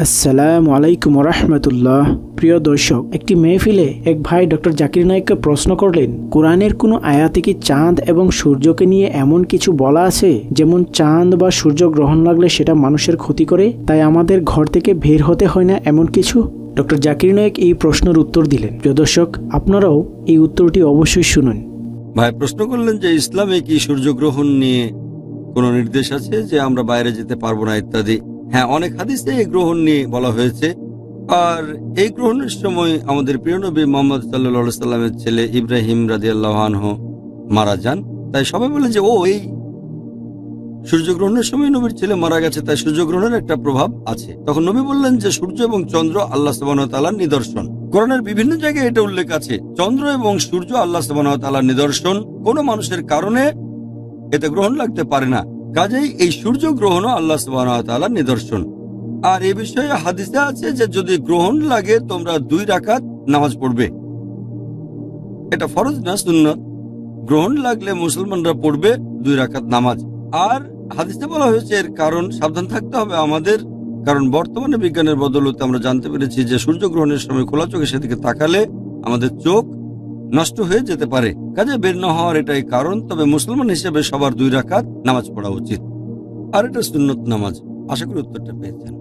আসসালামু আলাইকুম রহমতুল্লাহ প্রিয় দর্শক, একটি মেহফিলে এক ভাই ডক্টর জাকির নায়েককে প্রশ্ন করলেন, কোরআনের কোনো আয়াতে কি চাঁদ এবং সূর্যকে নিয়ে এমন কিছু বলা আছে, যেমন চাঁদ বা সূর্য গ্রহণ লাগলে সেটা মানুষের ক্ষতি করে? তাই আমাদের ঘর থেকে বের হতে হয় না এমন কিছু? ডক্টর জাকির নায়ক এই প্রশ্নের উত্তর দিলেন। প্রিয় দর্শক, আপনারাও এই উত্তরটি অবশ্যই শুনুন। ভাই, প্রশ্ন করলেন যে ইসলামে কি সূর্যগ্রহণ নিয়ে কোনো নির্দেশ আছে, যে আমরা বাইরে যেতে পারব না ইত্যাদি? হ্যাঁ অনেক হাদিসে এই গ্রহণ নিয়ে বলা হয়েছে। আর এই গ্রহণের সময় আমাদের প্রিয় নবী মোহাম্মদ সাল্লা সাল্লামের ছেলে ইব্রাহিম রাজি আল্লাহানহ মারা যান। তাই সবাই বলে যে, ও, এই সূর্যগ্রহণের সময় নবীর ছেলে মারা গেছে, তাই সূর্যগ্রহণের একটা প্রভাব আছে। তখন নবী বললেন যে, সূর্য এবং চন্দ্র আল্লাহ সুবাহতালার নিদর্শন। কোরআনের বিভিন্ন জায়গায় এটা উল্লেখ আছে। চন্দ্র এবং সূর্য আল্লাহ সুবাহতালার নিদর্শন। কোনো মানুষের কারণে এতে গ্রহণ লাগতে পারে না। কাজেই এই সূর্য গ্রহণও আল্লাহ সুবাহতালার নিদর্শন। আর এ বিষয়ে হাদিসে আছে যে যদি গ্রহণ লাগে, তোমরা দুই রাকাত নামাজ পড়বে। এটা ফরজ না সুন্নত? গ্রহণ লাগলে মুসলমানরা পড়বে দুই রাকাত নামাজ। আর হাদিসে বলা হয়েছে, এর কারণ সাবধান থাকতে হবে আমাদের, কারণ বর্তমানে বিজ্ঞানের বদলতে আমরা জানতে পেরেছি যে সূর্যগ্রহণের সময় খোলা চোখে সেদিকে তাকালে আমাদের চোখ নষ্ট হয়ে যেতে পারে। কাজে বের না হওয়ার এটাই কারণ, তবে মুসলমান হিসেবে সবার দুই রাখাত নামাজ পড়া উচিত। আর এটা সুন্নত নামাজ। আশা করি উত্তরটা পেয়েছেন।